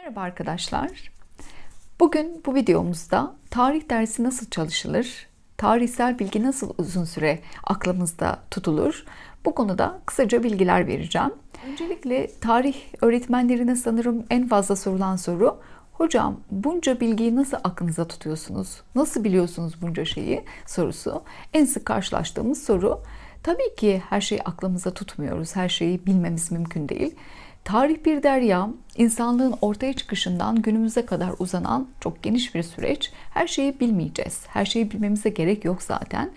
Merhaba arkadaşlar. Bugün bu videomuzda tarih dersi nasıl çalışılır, tarihsel bilgi nasıl uzun süre aklımızda tutulur, bu konuda kısaca bilgiler vereceğim. Öncelikle tarih öğretmenlerine sanırım en fazla sorulan soru, hocam bunca bilgiyi nasıl aklınıza tutuyorsunuz, nasıl biliyorsunuz bunca şeyi sorusu. En sık karşılaştığımız soru. Tabii ki her şeyi aklımıza tutmuyoruz, her şeyi bilmemiz mümkün değil. Tarih bir derya, insanlığın ortaya çıkışından günümüze kadar uzanan çok geniş bir süreç. Her şeyi bilmeyeceğiz. Her şeyi bilmemize gerek yok zaten.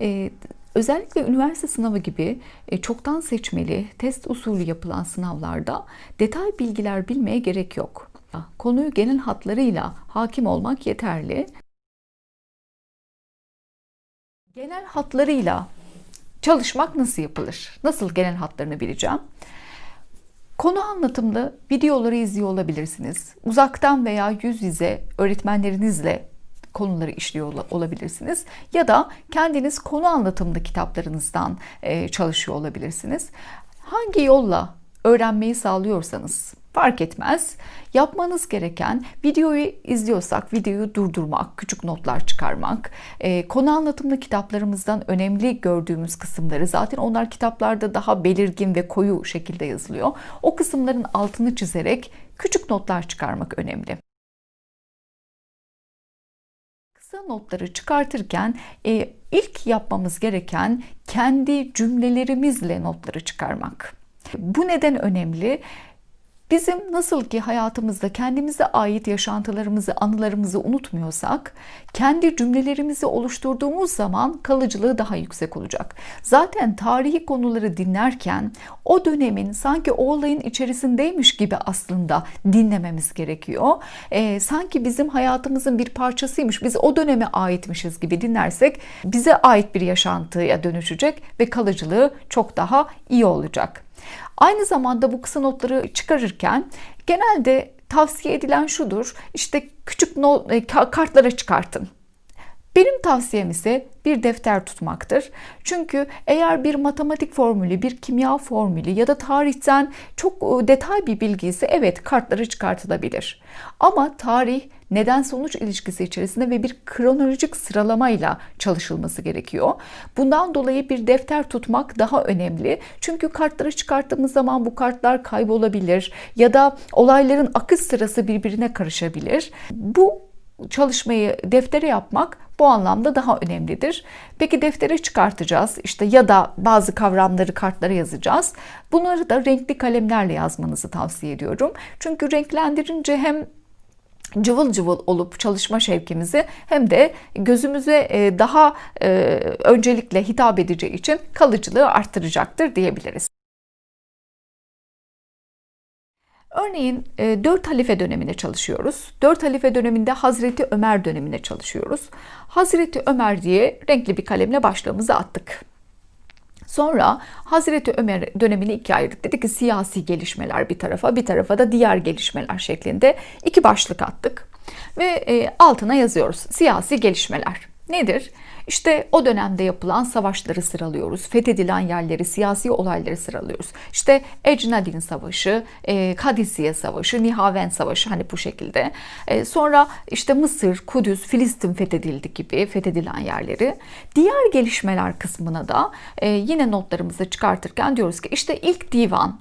Ee, özellikle üniversite sınavı gibi e, çoktan seçmeli, test usulü yapılan sınavlarda detay bilgiler bilmeye gerek yok. Konuyu genel hatlarıyla hakim olmak yeterli. Genel hatlarıyla çalışmak nasıl yapılır? Nasıl genel hatlarını bileceğim? Konu anlatımlı videoları izliyor olabilirsiniz. Uzaktan veya yüz yüze öğretmenlerinizle konuları işliyor olabilirsiniz. Ya da kendiniz konu anlatımlı kitaplarınızdan çalışıyor olabilirsiniz. Hangi yolla öğrenmeyi sağlıyorsanız fark etmez. Yapmanız gereken videoyu izliyorsak videoyu durdurmak, küçük notlar çıkarmak, e, konu anlatımlı kitaplarımızdan önemli gördüğümüz kısımları zaten onlar kitaplarda daha belirgin ve koyu şekilde yazılıyor. O kısımların altını çizerek küçük notlar çıkarmak önemli. Kısa notları çıkartırken e, ilk yapmamız gereken kendi cümlelerimizle notları çıkarmak. Bu neden önemli? Bizim nasıl ki hayatımızda kendimize ait yaşantılarımızı, anılarımızı unutmuyorsak, kendi cümlelerimizi oluşturduğumuz zaman kalıcılığı daha yüksek olacak. Zaten tarihi konuları dinlerken o dönemin sanki o olayın içerisindeymiş gibi aslında dinlememiz gerekiyor. Ee, sanki bizim hayatımızın bir parçasıymış, biz o döneme aitmişiz gibi dinlersek bize ait bir yaşantıya dönüşecek ve kalıcılığı çok daha iyi olacak. Aynı zamanda bu kısa notları çıkarırken genelde tavsiye edilen şudur. İşte küçük not, e, kartlara çıkartın. Benim tavsiyem ise bir defter tutmaktır. Çünkü eğer bir matematik formülü, bir kimya formülü ya da tarihten çok e, detay bir bilgi ise evet kartları çıkartılabilir. Ama tarih neden sonuç ilişkisi içerisinde ve bir kronolojik sıralamayla çalışılması gerekiyor. Bundan dolayı bir defter tutmak daha önemli. Çünkü kartları çıkarttığımız zaman bu kartlar kaybolabilir ya da olayların akış sırası birbirine karışabilir. Bu çalışmayı deftere yapmak bu anlamda daha önemlidir. Peki deftere çıkartacağız işte ya da bazı kavramları kartlara yazacağız. Bunları da renkli kalemlerle yazmanızı tavsiye ediyorum. Çünkü renklendirince hem cıvıl cıvıl olup çalışma şevkimizi hem de gözümüze e, daha e, öncelikle hitap edeceği için kalıcılığı arttıracaktır diyebiliriz. Örneğin 4 e, halife döneminde çalışıyoruz. 4 halife döneminde Hazreti Ömer döneminde çalışıyoruz. Hazreti Ömer diye renkli bir kalemle başlığımızı attık. Sonra Hazreti Ömer dönemini ikiye ayırdık. Dedik ki siyasi gelişmeler bir tarafa, bir tarafa da diğer gelişmeler şeklinde iki başlık attık. Ve e, altına yazıyoruz. Siyasi gelişmeler. Nedir? İşte o dönemde yapılan savaşları sıralıyoruz. Fethedilen yerleri, siyasi olayları sıralıyoruz. İşte Ecnadin Savaşı, e, Kadisiye Savaşı, Nihaven Savaşı hani bu şekilde. E, sonra işte Mısır, Kudüs, Filistin fethedildi gibi fethedilen yerleri. Diğer gelişmeler kısmına da e, yine notlarımızı çıkartırken diyoruz ki işte ilk divan,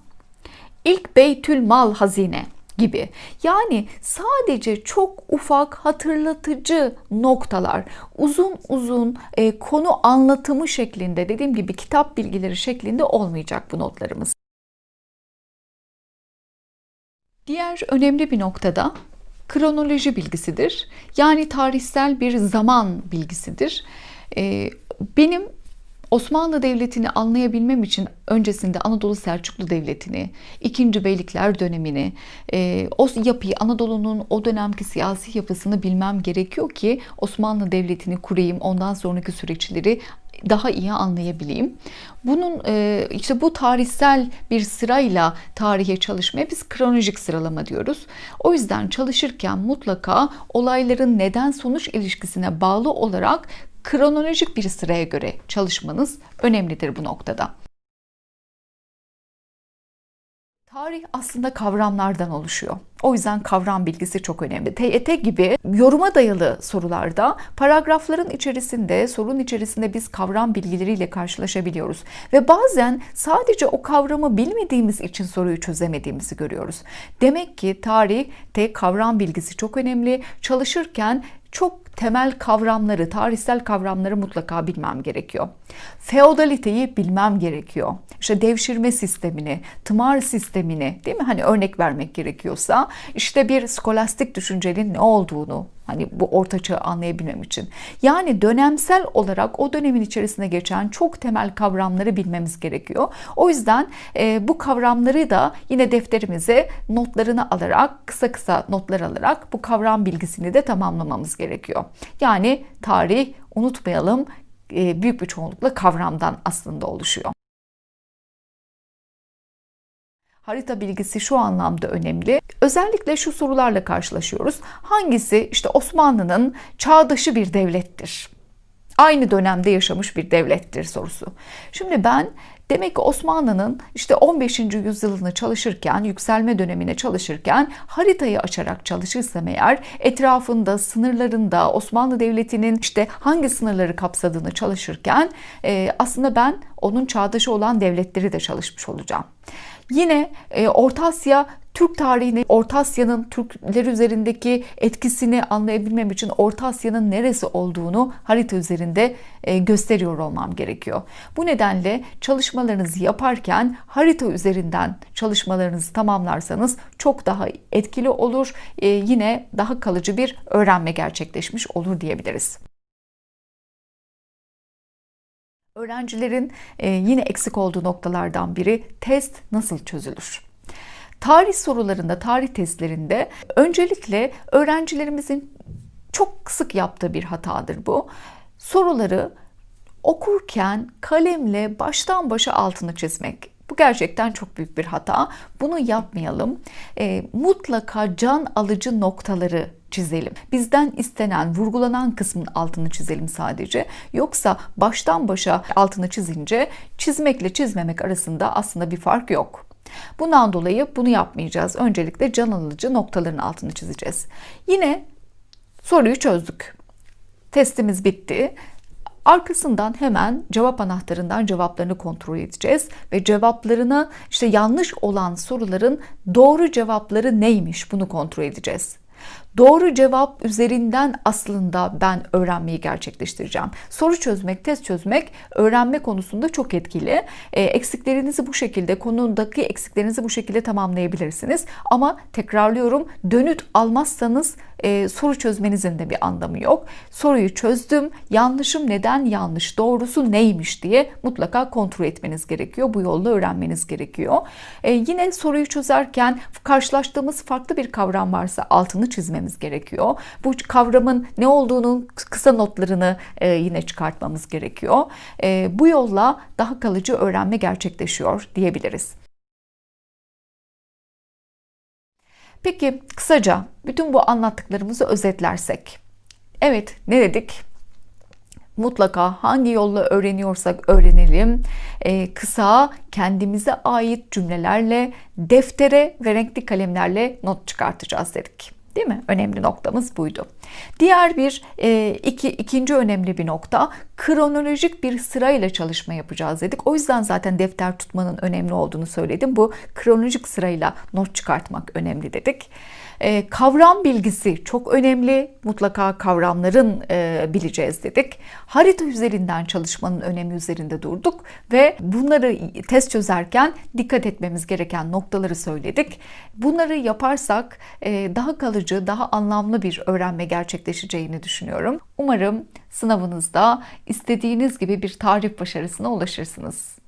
ilk Beytül Mal hazine, gibi. Yani sadece çok ufak hatırlatıcı noktalar, uzun uzun e, konu anlatımı şeklinde dediğim gibi kitap bilgileri şeklinde olmayacak bu notlarımız. Diğer önemli bir noktada kronoloji bilgisidir. Yani tarihsel bir zaman bilgisidir. E, benim Osmanlı Devleti'ni anlayabilmem için öncesinde Anadolu Selçuklu Devleti'ni, 2. Beylikler dönemini, e, o yapıyı, Anadolu'nun o dönemki siyasi yapısını bilmem gerekiyor ki Osmanlı Devleti'ni kurayım, ondan sonraki süreçleri daha iyi anlayabileyim. Bunun e, işte bu tarihsel bir sırayla tarihe çalışmaya biz kronolojik sıralama diyoruz. O yüzden çalışırken mutlaka olayların neden sonuç ilişkisine bağlı olarak kronolojik bir sıraya göre çalışmanız önemlidir bu noktada. Tarih aslında kavramlardan oluşuyor. O yüzden kavram bilgisi çok önemli. TYT gibi yoruma dayalı sorularda paragrafların içerisinde, sorun içerisinde biz kavram bilgileriyle karşılaşabiliyoruz. Ve bazen sadece o kavramı bilmediğimiz için soruyu çözemediğimizi görüyoruz. Demek ki tarihte kavram bilgisi çok önemli. Çalışırken çok temel kavramları, tarihsel kavramları mutlaka bilmem gerekiyor. Feodaliteyi bilmem gerekiyor. İşte devşirme sistemini, tımar sistemini, değil mi? Hani örnek vermek gerekiyorsa, işte bir skolastik düşüncenin ne olduğunu, hani bu ortaçağı anlayabilmem için. Yani dönemsel olarak o dönemin içerisinde geçen çok temel kavramları bilmemiz gerekiyor. O yüzden e, bu kavramları da yine defterimize notlarını alarak, kısa kısa notlar alarak bu kavram bilgisini de tamamlamamız gerekiyor. Yani tarih unutmayalım e, büyük bir çoğunlukla kavramdan aslında oluşuyor. Harita bilgisi şu anlamda önemli. Özellikle şu sorularla karşılaşıyoruz. Hangisi işte Osmanlı'nın çağdaşı bir devlettir? Aynı dönemde yaşamış bir devlettir sorusu. Şimdi ben Demek ki Osmanlı'nın işte 15. yüzyılını çalışırken, yükselme dönemine çalışırken haritayı açarak çalışırsam eğer etrafında, sınırlarında Osmanlı Devleti'nin işte hangi sınırları kapsadığını çalışırken aslında ben onun çağdaşı olan devletleri de çalışmış olacağım. Yine e, Orta Asya Türk tarihini, Orta Asya'nın Türkler üzerindeki etkisini anlayabilmem için Orta Asya'nın neresi olduğunu harita üzerinde e, gösteriyor olmam gerekiyor. Bu nedenle çalışmalarınızı yaparken harita üzerinden çalışmalarınızı tamamlarsanız çok daha etkili olur. E, yine daha kalıcı bir öğrenme gerçekleşmiş olur diyebiliriz. Öğrencilerin e, yine eksik olduğu noktalardan biri test nasıl çözülür? Tarih sorularında, tarih testlerinde öncelikle öğrencilerimizin çok sık yaptığı bir hatadır bu. Soruları okurken kalemle baştan başa altını çizmek. Bu gerçekten çok büyük bir hata. Bunu yapmayalım. E, mutlaka can alıcı noktaları çizelim. Bizden istenen, vurgulanan kısmın altını çizelim sadece. Yoksa baştan başa altını çizince çizmekle çizmemek arasında aslında bir fark yok. Bundan dolayı bunu yapmayacağız. Öncelikle can alıcı noktaların altını çizeceğiz. Yine soruyu çözdük. Testimiz bitti. Arkasından hemen cevap anahtarından cevaplarını kontrol edeceğiz ve cevaplarına işte yanlış olan soruların doğru cevapları neymiş bunu kontrol edeceğiz. Doğru cevap üzerinden aslında ben öğrenmeyi gerçekleştireceğim. Soru çözmek, test çözmek öğrenme konusunda çok etkili. E, eksiklerinizi bu şekilde, konudaki eksiklerinizi bu şekilde tamamlayabilirsiniz. Ama tekrarlıyorum, dönüt almazsanız e, soru çözmenizin de bir anlamı yok. Soruyu çözdüm, yanlışım neden yanlış, doğrusu neymiş diye mutlaka kontrol etmeniz gerekiyor. Bu yolla öğrenmeniz gerekiyor. E, yine soruyu çözerken karşılaştığımız farklı bir kavram varsa altını çizmemiz gerekiyor. Bu kavramın ne olduğunu kısa notlarını e, yine çıkartmamız gerekiyor. E, bu yolla daha kalıcı öğrenme gerçekleşiyor diyebiliriz. Peki kısaca bütün bu anlattıklarımızı özetlersek. Evet ne dedik? Mutlaka hangi yolla öğreniyorsak öğrenelim. Ee, kısa, kendimize ait cümlelerle, deftere ve renkli kalemlerle not çıkartacağız dedik. Değil mi? Önemli noktamız buydu. Diğer bir e, iki, ikinci önemli bir nokta kronolojik bir sırayla çalışma yapacağız dedik. O yüzden zaten defter tutmanın önemli olduğunu söyledim. Bu kronolojik sırayla not çıkartmak önemli dedik. E, kavram bilgisi çok önemli. Mutlaka kavramların e, bileceğiz dedik. Harita üzerinden çalışmanın önemi üzerinde durduk ve bunları test çözerken dikkat etmemiz gereken noktaları söyledik. Bunları yaparsak e, daha kalıcı, daha anlamlı bir öğrenme gerçekleşeceğini düşünüyorum. Umarım sınavınızda istediğiniz gibi bir tarif başarısına ulaşırsınız.